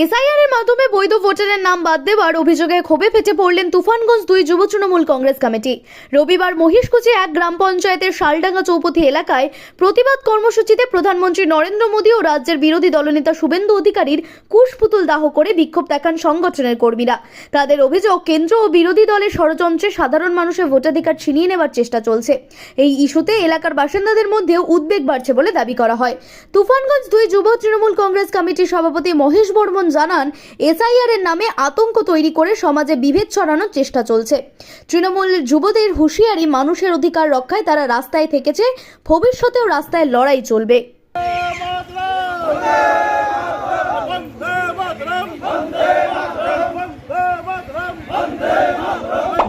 SIR এর মাধ্যমে বৈধ ভোটারের নাম বাদ দেওয়ার অভিযোগে ক্ষোভে ফেটে পড়লেন তুফানগঞ্জ দুই যুব তৃণমূল কংগ্রেস কমিটি। রবিবার মহিষকুচি এক গ্রাম পঞ্চায়েতের শালডাঙ্গা চৌপথি এলাকায় প্রতিবাদ কর্মসূচিতে প্রধানমন্ত্রী নরেন্দ্র মোদী ও রাজ্যের বিরোধী দলনেতা শুভেন্দু অধিকারীর কুশপুতুল দাহ করে বিক্ষোভ দেখান সংগঠনের কর্মীরা। তাদের অভিযোগ, কেন্দ্র ও বিরোধী দলের ষড়যন্ত্রে সাধারণ মানুষের ভোটাধিকার ছিনিয়ে নেওয়ার চেষ্টা চলছে। এই ইস্যুতে এলাকার বাসিন্দাদের মধ্যেও উদ্বেগ বাড়ছে বলে দাবি করা হয়। তুফানগঞ্জ দুই যুব তৃণমূল কংগ্রেস কমিটির সভাপতি মহেশ বর্মন জানান, এসআইআর এর নামে আতঙ্ক তৈরি করে সমাজে বিভেদ ছড়ানোর চেষ্টা চলছে। তৃণমূল যুবদের হুঁশিয়ারি মানুষের অধিকার রক্ষায় তারা রাস্তায় থেকেছে, ভবিষ্যতেও রাস্তায় লড়াই চলবে।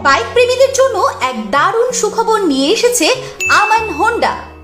বাইক প্রেমীদের জন্য এক দারুণ সুখবর নিয়ে এসেছে আমান হোন্ডা।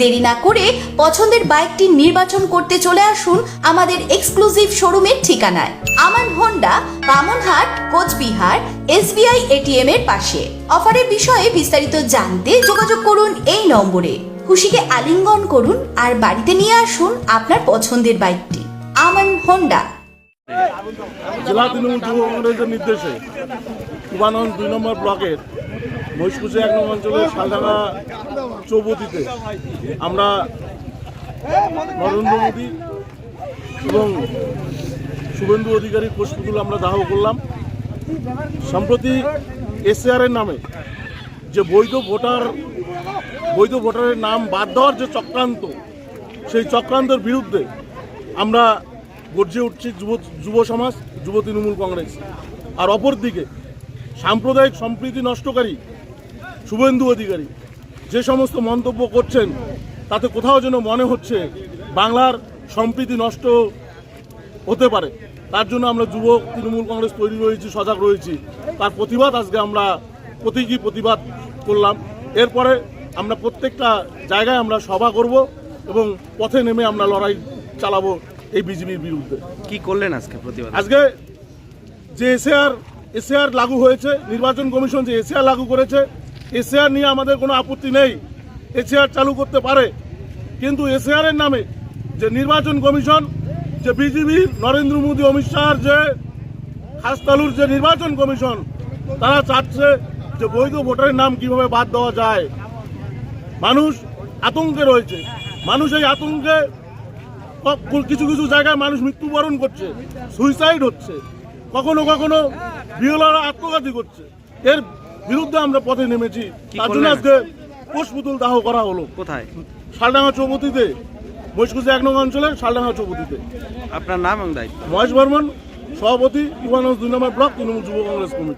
দেরি না করে পছন্দের বাইকটি নির্বাচন করতে চলে আসুন আমাদের এক্সক্লুসিভ শোরুমের ঠিকানায়। Aman Honda Bamanhat, Cooch Behar, SBI ATM এর পাশে। অফারের বিষয়ে বিস্তারিত জানতে যোগাযোগ করুন এই নম্বরে। খুশিকে আলিঙ্গন করুন আর বাড়িতে নিয়ে আসুন আপনার পছন্দের বাইকটি। আমান হোন্ডা জেলা তৃণমূল যুব কংগ্রেসের নির্দেশে কুবানগঞ্জ দুই নম্বর ব্লকের মহিষকুচি এক নম্বর অঞ্চলের শালডাঙ্গা চৌপতিতে আমরা নরেন্দ্র মোদী এবং শুভেন্দু অধিকারী পুষ্পতুল আমরা দাহ করলাম। সম্প্রতি এসআরের নামে যে বৈধ ভোটার, বৈধ ভোটারের নাম বাদ দেওয়ার যে চক্রান্ত, সেই চক্রান্তের বিরুদ্ধে আমরা গর্জে উঠছি যুব যুব সমাজ, যুব তৃণমূল কংগ্রেস। আর অপরদিকে সাম্প্রদায়িক সম্প্রীতি নষ্টকারী শুভেন্দু অধিকারী যে সমস্ত মন্তব্য করছেন তাতে কোথাও যেন মনে হচ্ছে বাংলার সম্প্রীতি নষ্ট হতে পারে। তার জন্য আমরা যুবক তৃণমূল কংগ্রেস তৈরি রয়েছি সজাগ রয়েছি। তার প্রতিবাদ আজকে আমরা প্রতীকী প্রতিবাদ করলাম। এরপরে আমরা প্রত্যেকটা জায়গায় আমরা সভা করব এবং পথে নেমে আমরা লড়াই চালাবো এই বিজেপির বিরুদ্ধে। কি করলেন আজকে প্রতিবাদ? আজকে যে এসএআর এসএআর লাগু হয়েছে নির্বাচন কমিশন যে এসএআর লাগু করেছে এসএআর নিয়ে আমাদের কোনো আপত্তি নেই। এসএআর চালু করতে পারে। কিন্তু এসএআর এর নামে যে নির্বাচন কমিশন, যে বিজেপি, নরেন্দ্র মোদী, অমিত শাহর যে খাসতালুর যে নির্বাচন কমিশন, তারা চাচ্ছে যে বৈধ ভোটারের নাম কীভাবে বাদ দেওয়া যায়। মানুষ আতঙ্কে রয়েছে। মানুষ এই আতঙ্কে কিছু কিছু জায়গায় মানুষ মৃত্যুবরণ করছে সুইসাইড হচ্ছে। কখনো কখনো বিহলারা আত্মঘাতী করছে। এর বিরুদ্ধে আমরা পথে নেমেছি। তার জন্য? আজকে পুষ্পুতুল দাহ করা হলো। কোথায়? শালডাঙ্গা চৌপতিতে মহিষকুচি এক নং অঞ্চলে শালডাঙ্গা চৌপতিতে। আপনার নাম এবং দায়িত্ব? মহেশ বর্মন সভাপতি ইউবানগঞ্জ দুই নম্বর ব্লক তৃণমূল যুব কংগ্রেস কমিটি।